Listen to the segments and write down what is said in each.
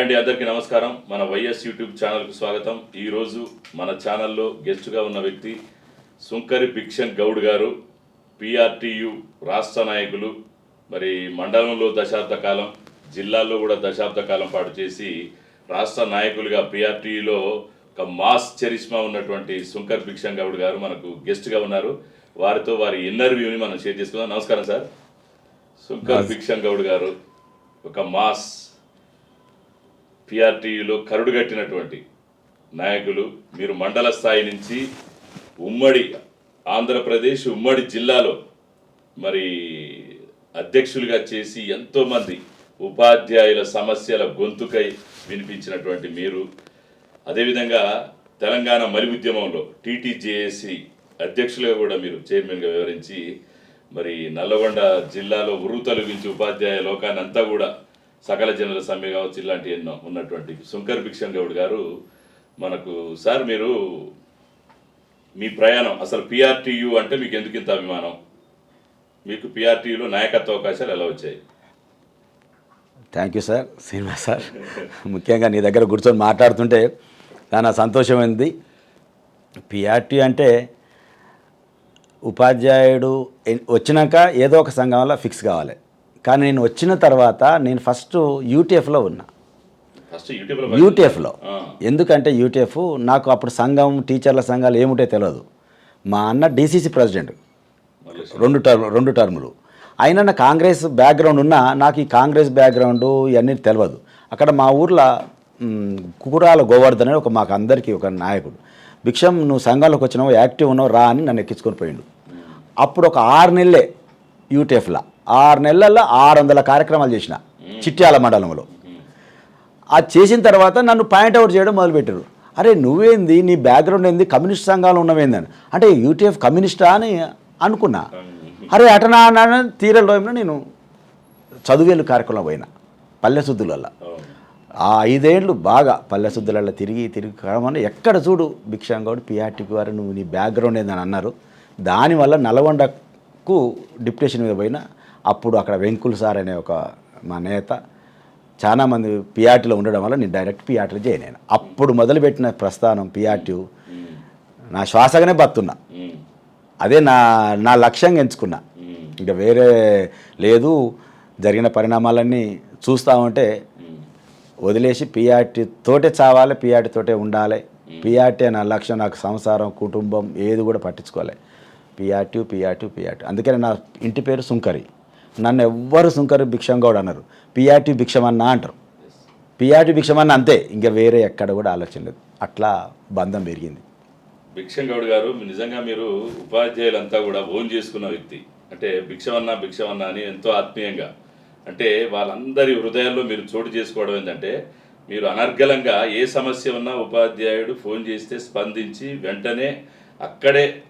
Hi అండి అందరికీ నమస్కారం. మన వైఎస్ యూట్యూబ్ ఛానల్కు స్వాగతం. ఈరోజు మన ఛానల్లో గెస్ట్గా ఉన్న వ్యక్తి సుంకరి భిక్షన్ గౌడ్ గారు పిఆర్టీయు రాష్ట్ర నాయకులు మరి మండలంలో దశాబ్ద కాలం జిల్లాల్లో కూడా దశాబ్ద కాలం పాటు చేసి రాష్ట్ర నాయకులుగా పిఆర్టీయులో ఒక మాస్ చరిష్మా ఉన్నటువంటి సుంకర్ భిక్షన్ గౌడ్ గారు మనకు గెస్ట్గా ఉన్నారు. వారితో వారి ఇంటర్వ్యూని మనం షేర్ చేసుకుందాం. నమస్కారం సార్. సుంకర్ భిక్షన్ గౌడ్ గారు ఒక మాస్ పిఆర్టీయులో కరుడుగట్టినటువంటి నాయకులు మీరు మండల స్థాయి నుంచి ఉమ్మడి ఆంధ్రప్రదేశ్ ఉమ్మడి జిల్లాలో మరి అధ్యక్షులుగా చేసి ఎంతోమంది ఉపాధ్యాయుల సమస్యల గొంతుకై వినిపించినటువంటి మీరు. అదేవిధంగా తెలంగాణ మలి ఉద్యమంలో టీటీజేఏసీ అధ్యక్షులుగా కూడా మీరు చైర్మన్గా వివరించి మరి నల్లగొండ జిల్లాలో ఉరు తొలగించి ఉపాధ్యాయ లోకాన్ని అంతా కూడా సకల జనుల సమ్మె కావచ్చు ఇలాంటి ఎన్నో ఉన్నటువంటి శంకర్ భిక్షన్ గౌడ్ గారు మనకు సార్ మీరు మీ ప్రయాణం అసలు పిఆర్టీయు అంటే మీకు ఎందుకు ఇంత అభిమానం? మీకు పిఆర్టీయులో నాయకత్వ అవకాశాలు ఎలా వచ్చాయి? Thank you sir cinema sir. ముఖ్యంగా నీ దగ్గర కూర్చొని మాట్లాడుతుంటే చాలా సంతోషమైంది. పిఆర్టీ అంటే ఉపాధ్యాయుడు వచ్చినాక ఏదో ఒక సంఘంలో ఫిక్స్ కావాలి. కానీ నేను వచ్చిన తర్వాత నేను ఫస్ట్ యూటీఎఫ్లో ఉన్నా. యూటీఎఫ్లో. ఎందుకంటే యూటీఎఫ్ నాకు అప్పుడు సంఘం టీచర్ల సంఘాలు ఏముంటే తెలియదు మా అన్న డీసీసీ ప్రెసిడెంట్. రెండు టర్మ్ రెండు టర్ములు. అయినా నా కాంగ్రెస్ బ్యాక్గ్రౌండ్ ఉన్నా నాకు ఈ కాంగ్రెస్ బ్యాక్గ్రౌండ్ ఇవన్నీ తెలియదు అక్కడ మా ఊర్లో కుకురాల గోవర్ధన్ అని ఒక మాకు అందరికీ ఒక నాయకుడు. భిక్షం నువ్వు సంఘంలోకి వచ్చినావు? యాక్టివ్ ఉన్నావు? రా అని నన్ను ఎక్కించుకొని పోయిండు. అప్పుడు ఒక ఆరు నెలలే యూటీఎఫ్లో. ఆరు నెలల్లో ఆరు వందల కార్యక్రమాలు చేసిన చిట్యాల మండలంలో. అది చేసిన తర్వాత నన్ను పాయింట్ అవుట్ చేయడం మొదలుపెట్టారు. అరే నువ్వేంది? నీ బ్యాక్గ్రౌండ్ ఏంది? కమ్యూనిస్ట్ సంఘాలు ఉన్నవేందని. అంటే యూటీఎఫ్ కమ్యూనిస్టా అని అనుకున్నా. అరే అటనా అన్న తీరల రోజున నేను చదువేలు కార్యక్రమం పోయినా పల్లెశుద్ధులలో ఆ ఐదేళ్ళు బాగా పల్లెశుద్ధులలో తిరిగి తిరిగి కామని ఎక్కడ చూడు భిక్షాంగౌడ్ పిఆర్టీకి వారు నువ్వు నీ బ్యాక్గ్రౌండ్ ఏందని అన్నారు. దానివల్ల నల్గొండకు డిప్యుటేషన్ మీద పోయినా అప్పుడు అక్కడ వెంకుల్ సార్ అనే ఒక మా నేత చాలామంది పిఆర్టీలో ఉండడం వల్ల నేను డైరెక్ట్ పిఆర్టీలో జాయిన్ అయినా అప్పుడు మొదలుపెట్టిన ప్రస్థానం పిఆర్టీ నా శ్వాసగానే బతున్నా అదే నా నా లక్ష్యంగా ఎంచుకున్నా. ఇంకా వేరే లేదు జరిగిన పరిణామాలన్నీ చూస్తూ ఉంటే వదిలేసి పిఆర్టీ తోటే చావాలి పిఆర్టీ తోటే ఉండాలి. పిఆర్టీ నా లక్ష్యం నాకు సంసారం కుటుంబం ఏది కూడా పట్టించుకోవాలి పిఆర్టీ పిఆర్టీ పిఆర్టీ. అందుకని నా ఇంటి పేరు సుంకరి. నన్ను ఎవ్వరు సుంకరి భిక్షంగౌడ్ అన్నారు పిఆర్టీ భిక్షమన్న అంటారు. పిఆర్టీ భిక్షమన్న అంతే. ఇంకా వేరే ఎక్కడ కూడా ఆలోచన లేదు. అట్లా బంధం పెరిగింది. భిక్షంగౌడ్ గారు మీ- నిజంగా మీరు ఉపాధ్యాయులంతా కూడా ఓన్ చేసుకున్న వ్యక్తి. అంటే భిక్షమన్నా భిక్షమన్న అని ఎంతో ఆత్మీయంగా. అంటే వాళ్ళందరి హృదయాల్లో మీరు చోటు చేసుకోవడం ఏంటంటే మీరు అనర్గలంగా ఏ సమస్య ఉన్నా ఉపాధ్యాయుడు ఫోన్ చేస్తే స్పందించి వెంటనే అక్కడే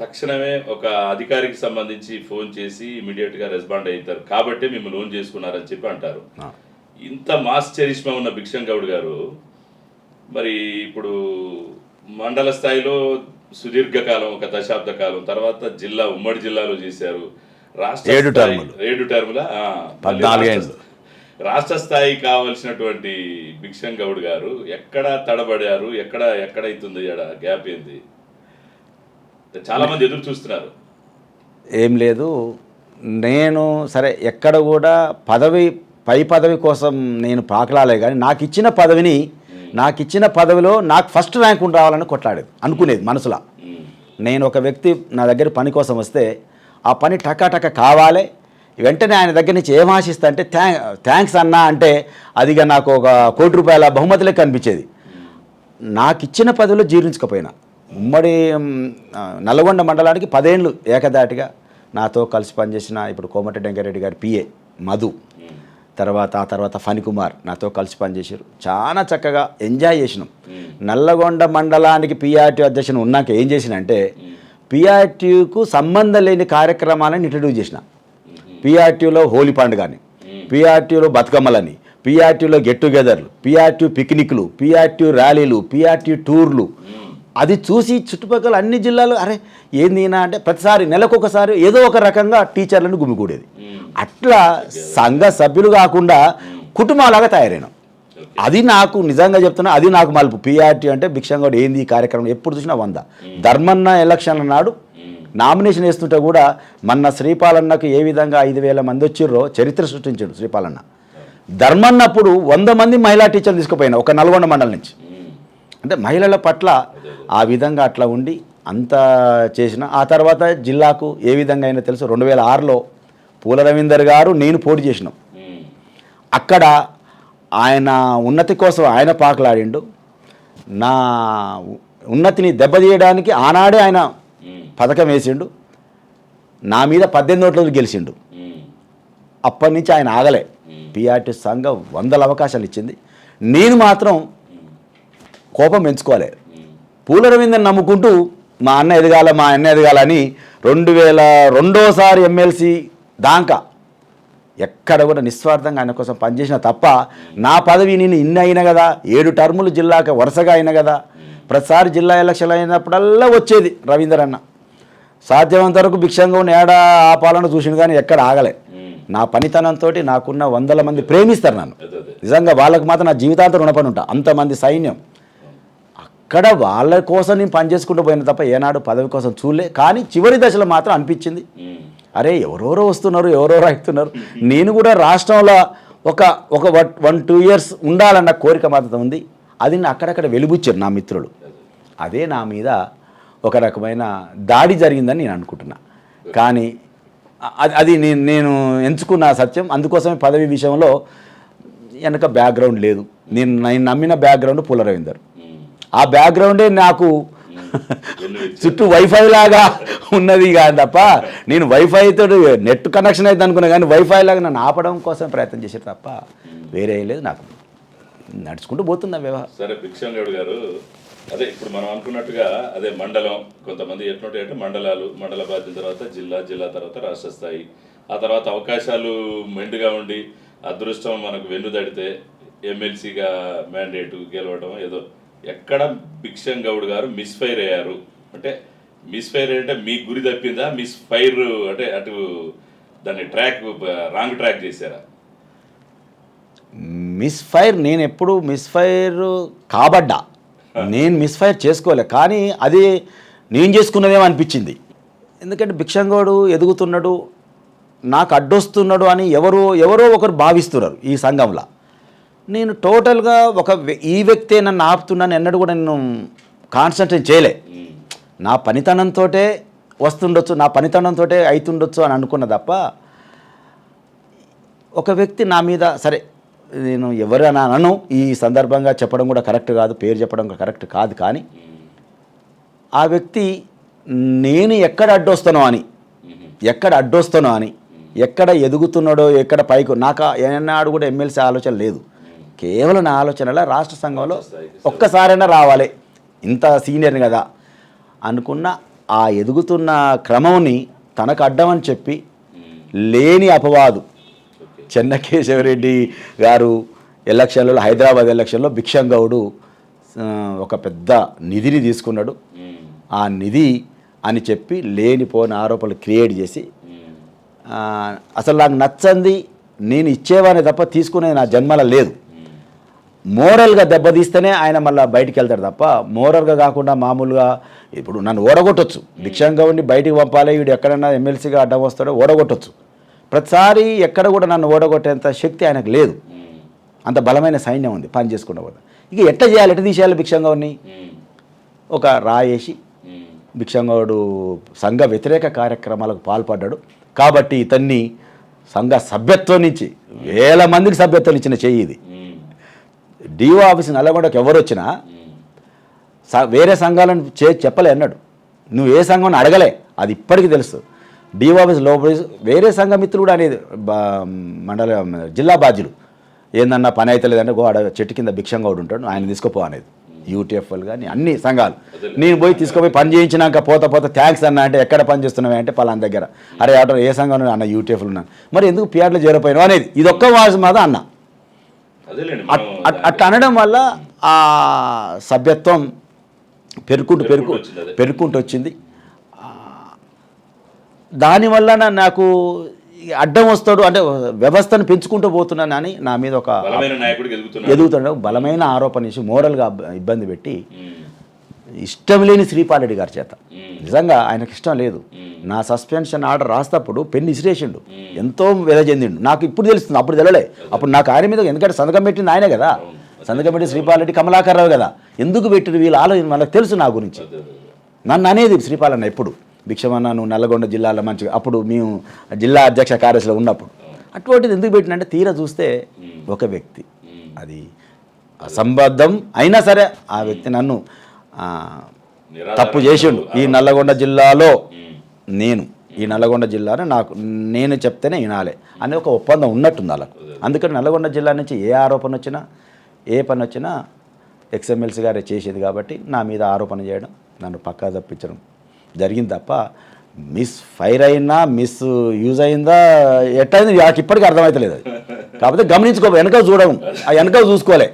తక్షణమే ఒక అధికారికి సంబంధించి ఫోన్ చేసి ఇమీడియట్గా రెస్పాండ్ అవుతారు కాబట్టి మిమ్మల్ని ఓన్ చేసుకున్నారని చెప్పి అంటారు. ఇంత మాస్ చరిష్మా ఉన్న భిక్షన్ గౌడ్ గారు మరి ఇప్పుడు మండల స్థాయిలో సుదీర్ఘకాలం ఒక దశాబ్ద కాలం తర్వాత జిల్లా ఉమ్మడి జిల్లాలో చేశారు. రాష్ట్ర ఏడు స్థాయి- టర్ములు. ఏడు టర్ముల? ఆ, మళ్ళీ పద్నాలుగేండ్లు. రాష్ట్ర- స్థాయి కావలసినటువంటి భిక్షన్ గౌడ్ గారు ఎక్కడ తడబడారు? ఎక్కడ ఎక్కడ అవుతుంది ఈడ గ్యాప్ ఏంది? చాలా మంది ఎదురు చూస్తున్నారు. ఏం లేదు. నేను సరే ఎక్కడ కూడా పదవి పై పదవి కోసం నేను పాకలాలే కానీ నాకు ఇచ్చిన పదవిని నాకు ఇచ్చిన పదవిలో నాకు ఫస్ట్ ర్యాంక్ రావాలని కొట్లాడేది అనుకునేది మనసులో. నేను ఒక వ్యక్తి నా దగ్గర పని కోసం వస్తే ఆ పని టకా టక కావాలి వెంటనే ఆయన దగ్గర నుంచి ఏం ఆశిస్తా అంటే థ్యాంక్ థ్యాంక్స్ అన్నా అంటే అదిగా నాకు ఒక కోటి రూపాయల బహుమతిలే కనిపించేది. నాకు ఇచ్చిన పదవిలో జీర్ణించకపోయినా ఉమ్మడి నల్గొండ మండలానికి పదేళ్ళు ఏకదాటిగా నాతో కలిసి పనిచేసిన ఇప్పుడు కోమటి వెంకరెడ్డి గారి పిఏ మధు. తర్వాత ఆ తర్వాత ఫణికుమార్ నాతో కలిసి పనిచేశారు. చాలా చక్కగా ఎంజాయ్ చేసినాం. నల్లగొండ మండలానికి పిఆర్టీ అధ్యక్షుని ఉన్నాక ఏం చేసినంటే పిఆర్టీకు సంబంధం లేని కార్యక్రమాలను ఇంట్రడ్యూస్ చేసిన. పిఆర్టీలో హోలీ పండుగని పిఆర్టీలో బతుకమ్మలని పిఆర్టీలో గెట్ టుగెదర్లు పిఆర్టీ పిక్నిక్లు పిఆర్టీ ర్యాలీలు పిఆర్టీ టూర్లు అది చూసి చుట్టుపక్కల అన్ని జిల్లాలు అరే ఏంది ఈయన అంటే ప్రతిసారి నెలకొకసారి ఏదో ఒక రకంగా టీచర్లను గుమికూడేది ఉమ్. అట్లా సంఘ సభ్యులు కాకుండా కుటుంబాలాగా తయారైనాం. అది నాకు నిజంగా చెప్తున్నా అది నాకు మలుపు. పిఆర్టీ అంటే భిక్షంగౌడ్ ఏంది ఈ కార్యక్రమం ఎప్పుడు చూసినా వంద. ధర్మన్న ఎలక్షన్ల నాడు నామినేషన్ వేస్తుంటే కూడా మొన్న శ్రీపాలన్నకు ఏ విధంగా ఐదు వేల మంది వచ్చిర్రో చరిత్ర సృష్టించాడు శ్రీపాలన్న. ధర్మన్నప్పుడు వంద మంది మహిళా టీచర్లు తీసుకుపోయినా ఒక నల్గొండ మండలం నుంచి. అంటే మహిళల పట్ల ఆ విధంగా అట్లా ఉండి అంత చేసిన ఆ తర్వాత జిల్లాకు ఏ విధంగా అయినా తెలుసు రెండు వేల ఆరులో పూల రవీందర్ గారు నేను పోటీ చేసినాం. అక్కడ ఆయన ఉన్నతి కోసం ఆయన పాకలాడిండు నా ఉన్నతిని దెబ్బతీయడానికి ఆనాడే ఆయన. పథకం వేసిండు నా మీద పద్దెనిమిది ఓట్ల గెలిచిండు. అప్పటి నుంచి ఆయన ఆగలే పిఆర్టీ సంఘం వందల అవకాశాలు ఇచ్చింది నేను మాత్రం కోపం పెంచుకోలే ఉమ్. పూల రవీంద్రని నమ్ముకుంటూ మా అన్న ఎదగాల మా అన్న ఎదగాలని రెండు వేల రెండోసారి ఎమ్మెల్సీ దాకా ఎక్కడ కూడా నిస్వార్థంగా ఆయన కోసం పనిచేసిన తప్ప నా పదవి నేను ఇన్ని అయినా కదా ఏడు టర్ములు జిల్లాకి వరుసగా అయినా కదా ప్రతిసారి జిల్లా ఎలక్షన్ అయినప్పుడల్లా వచ్చేది రవీందర్ అన్న. సాధ్యమైనంత వరకు భిక్షంగా ఉన్న ఏడా ఆపాలను చూసిండు కానీ ఎక్కడ ఆగలే. నా పనితనంతో నాకున్న వందల మంది ప్రేమిస్తారు నన్ను. నిజంగా వాళ్ళకు మాత్రం నా జీవితాంతం రుణపడి ఉంటా. అంతమంది సైన్యం. అక్కడ వాళ్ళ కోసం నేను పనిచేసుకుంటూ పోయిన తప్ప ఏనాడు పదవి కోసం చూడలే. కానీ చివరి దశలో మాత్రం అనిపించింది. అరే ఎవరెవరో వస్తున్నారు ఎవరెవరో అవుతున్నారు నేను కూడా రాష్ట్రంలో ఒక ఒక వన్ టూ ఇయర్స్ ఉండాలన్న కోరిక మాత్రం ఉంది. అది అక్కడక్కడ వెలుబుచ్చారు నా మిత్రులు. అదే నా మీద ఒక రకమైన దాడి జరిగిందని నేను అనుకుంటున్నా. కానీ అది అది నేను నేను ఎంచుకున్న సత్యం. అందుకోసమే పదవి విషయంలో వెనక బ్యాక్గ్రౌండ్ లేదు. నేను నేను నమ్మిన బ్యాక్గ్రౌండ్ పూల రవీందర్ ఉమ్. ఆ బ్యాక్గ్రౌండే నాకు చుట్టూ వైఫై లాగా ఉన్నది కాదు తప్ప నేను వైఫై నెట్ కనెక్షన్ అయితే అనుకున్నా కానీ వైఫై లాగా నన్ను ఆపడం కోసం ప్రయత్నం చేశారు తప్ప వేరే లేదు నాకు. నడుచుకుంటూ పోతున్నా వ్యవహారం సరే భిక్షంగౌడ్ గారు. అదే ఇప్పుడు మనం అనుకున్నట్టుగా అదే మండలం కొంతమంది ఎట్లుంటాయి అంటే మండలాలు మండల బాధ్యత తర్వాత జిల్లా జిల్లా తర్వాత రాష్ట్ర స్థాయి. ఆ తర్వాత అవకాశాలు మెండుగా ఉండి అదృష్టం మనకు వెన్ను తడితే ఎమ్మెల్సీగా మ్యాండేట్ గెలవడం ఏదో ఎక్కడ భిక్షం గౌడ్ గారు మిస్ఫైర్ అయ్యారు? అంటే మిస్ఫైర్ అంటే మీ గురి తప్పిందా? మిస్ఫైర్ అంటే అటు దాన్ని ట్రాక్ రాంగ్ ట్రాక్ చేశారా? మిస్ఫైర్ నేను ఎప్పుడు మిస్ఫైర్ కాబడ్డా. నేను మిస్ఫైర్ చేసుకోలే కానీ అది నేను చేసుకున్నదేమో అనిపించింది? ఎందుకంటే భిక్షంగోడు ఎదుగుతున్నాడు నాకు అడ్డొస్తున్నాడు అని ఎవరో ఎవరో ఒకరు భావిస్తున్నారు ఈ సంఘంలో. నేను టోటల్గా ఒక ఈ వ్యక్తే నన్ను ఆపుతున్నాను ఎన్నడూ కూడా నేను కాన్సన్ట్రేట్ చేయలే. నా పనితనంతో వస్తుండొచ్చు నా పనితనంతో అవుతుండొచ్చు అని అనుకున్న తప్ప ఒక వ్యక్తి నా మీద సరే నేను ఎవరైనా అనను. ఈ సందర్భంగా చెప్పడం కూడా కరెక్ట్ కాదు పేరు చెప్పడం కరెక్ట్ కాదు కానీ ఆ వ్యక్తి నేను ఎక్కడ అడ్డొస్తానో అని ఎక్కడ అడ్డొస్తానో అని ఎక్కడ ఎదుగుతున్నాడో ఎక్కడ పైకి నాకు ఏనాడు కూడా ఎమ్మెల్సీ ఆలోచన లేదు. కేవలం నా ఆలోచనల రాష్ట్ర సంఘంలో ఒక్కసారైనా రావాలి. ఇంత సీనియర్ని కదా. అనుకున్న ఆ ఎదుగుతున్న క్రమంని తనకు అడ్డమని చెప్పి లేని అపవాదు. చెన్నకేశవరెడ్డి గారు ఎలక్షన్లలో హైదరాబాద్ ఎలక్షన్లో భిక్షంగౌడు ఆ, ఒక పెద్ద నిధిని తీసుకున్నాడు. ఆ నిధి అని చెప్పి లేనిపోని ఆరోపణలు క్రియేట్ చేసి అసలు నాకు నచ్చంది నేను ఇచ్చేవాని తప్ప తీసుకునేది నా జన్మలో లేదు. మోరల్గా దెబ్బతీస్తేనే ఆయన మళ్ళీ బయటికి వెళ్తాడు తప్ప మోరల్గా కాకుండా మామూలుగా ఇప్పుడు నన్ను ఓడగొట్టొచ్చు భిక్షంగా ఉండి బయటికి పంపాలి వీడు ఎక్కడైనా ఎమ్మెల్సీగా అడ్డం వస్తాడో ఓడగొట్టొచ్చు ప్రతిసారి ఎక్కడ కూడా నన్ను ఓడగొట్టేంత శక్తి ఆయనకు లేదు. అంత బలమైన సైన్యం ఉంది పని చేసుకుంటూ పోతా ఇక ఎట్లా చేయాలి ఎట్లా తీసేయాలి భిక్షంగా ఉన్ని. ఒక రాయేసి. భిక్షంగౌడు సంఘ వ్యతిరేక కార్యక్రమాలకు పాల్పడ్డాడు కాబట్టి ఇతన్ని సంఘ సభ్యత్వం నుంచి వేల మందికి సభ్యత్వం ఇచ్చిన చెయ్యి ఇది. డిఓ ఆఫీస్ నల్లగొండకు ఎవరు వచ్చినా వేరే సంఘాలను చే చెప్పలే అన్నాడు. నువ్వు ఏ సంఘం అడగలే అది ఇప్పటికీ తెలుసు. డిఓ ఆఫీస్ లోపల వేరే సంఘ మిత్రులు కూడా అనేది మండల జిల్లా బాధ్యులు. ఏందన్నా పని అయితే లేదంటే గో చెట్టు కింద భిక్షంగౌడు ఉంటాడు ఆయన తీసుకుపో అనేది. యూటీఎఫ్ఎల్ కానీ అన్ని సంఘాలు. నేను పోయి తీసుకుపోయి పని చేయించినాక పోత పోత థ్యాంక్స్ అన్న అంటే ఎక్కడ పని చేస్తున్నావు అంటే పలానా దగ్గర. అరే ఆటో ఏ సంఘం అన్న యూటీఎఫ్లు ఉన్నాను మరి ఎందుకు పిఆర్లో చేరిపోయినావు అనేది? ఇది ఒక్క వాసి మాత్రం అన్న అదేలేండి అట్- మనం అట్- అట్లా అనడం వల్ల ఆ సభ్యత్వం పెరుకుంటూ పెరుకు పెరుక్కుంటూ వచ్చింది. దానివల్ల నాకు అడ్డం వస్తాడు అంటే వ్యవస్థను పెంచుకుంటూ పోతున్నానని నా మీద ఒక ఎదుగుతున్నాడు. ఎదుగుతాడు బలమైన ఆరోపణ చేసి మోరల్గా ఇబ్బంది పెట్టి ఇష్టం లేని శ్రీపాలరెడ్డి గారి చేత. నిజంగా ఆయనకి ఇష్టం లేదు. నా సస్పెన్షన్ ఆర్డర్ రాస్తప్పుడు పెన్ను ఇసిరేసిండు. ఎంతో వెద చెందిండు. నాకు ఇప్పుడు తెలుస్తుంది అప్పుడు తెలలే అప్పుడు నాకు ఆయన మీద ఎందుకంటే సంతకం పెట్టింది ఆయనే కదా. సంతకం పెట్టి శ్రీపాలరెడ్డి కమలాకర్ రావు కదా. ఎందుకు పెట్టిరు వీళ్ళ ఆలోచన? మనకు తెలుసు నా గురించి. నన్ను అనేది శ్రీపాలన్న ఎప్పుడు. భిక్షమన్న నువ్వు నల్లగొండ జిల్లాలో మంచిగా అప్పుడు మేము జిల్లా అధ్యక్ష కార్యదర్శిలో ఉన్నప్పుడు. అటువంటిది ఎందుకు పెట్టినంటే తీరా చూస్తే ఒక వ్యక్తి. అది అసంబద్ధం అయినా సరే ఆ వ్యక్తి నన్ను తప్పు చేసిండు. ఈ నల్లగొండ జిల్లాలో నేను ఈ నల్లగొండ జిల్లాలో నాకు నేను చెప్తేనే వినాలి అనే ఒక ఒప్పందం ఉన్నట్టుంది వాళ్ళకు. అందుకని నల్లగొండ జిల్లా నుంచి ఏ ఆరోపణ వచ్చినా ఏ పని వచ్చినా ఎక్స్ఎమ్మెల్సీ గారే చేసేది కాబట్టి నా మీద ఆరోపణ చేయడం నన్ను పక్కా తప్పించడం జరిగింది తప్ప మిస్ ఫైర్ అయినా మిస్ యూజ్ అయిందా ఎట్టయింది నాకు ఇప్పటికీ అర్థమవుతలేదు అది. కాకపోతే గమనించుకో వెనక చూడము. ఆ వెనక చూసుకోలే.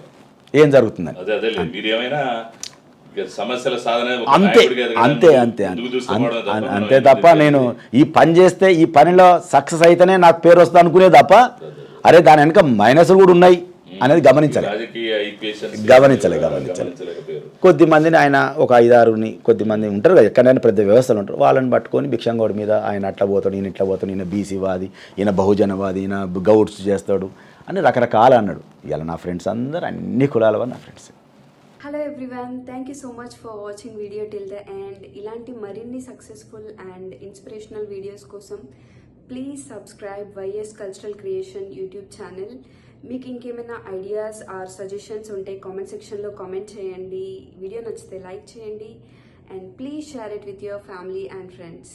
ఏం జరుగుతుందని. సమస్యల సాధన అంతే అంతే అంతే అంతే. తప్ప నేను. ఈ పని చేస్తే ఈ పనిలో సక్సెస్ అయితేనే నాకు పేరు వస్తుంది అనుకునే తప్ప అరే దాని వెనక మైనస్లు కూడా ఉన్నాయి అనేది గమనించాలి. గమనించలే, గమనించలే. కొద్ది మందిని ఆయన ఒక ఐదారుని కొద్ది మంది ఉంటారు కదా ఎక్కడైనా పెద్ద వ్యవస్థలు ఉంటారు వాళ్ళని పట్టుకొని భిక్షంగౌడి మీద ఆయన అట్లా పోతాడు ఈయన ఇట్లా పోతాడు ఈయన బీసీవాది ఈయన బహుజనవాది ఈయన గౌడ్స్ చేస్తాడు అని రకరకాల అన్నాడు. ఇలా నా ఫ్రెండ్స్ అందరు అన్ని కులాల వారు నా friends hello everyone thank you so much for watching video till the and ఇలాంటి మరిన్ని సక్సెస్ఫుల్ అండ్ ఇన్స్పిరేషనల్ వీడియోస్ కోసం please subscribe YS cultural creation YouTube channel మీకు ఇంకేమైనా ఐడియాస్ ఆర్ సజెషన్స్ ఉంటే కామెంట్ సెక్షన్లో కామెంట్ చేయండి. వీడియో నచ్చితే లైక్ చేయండి. And please share it with your family and friends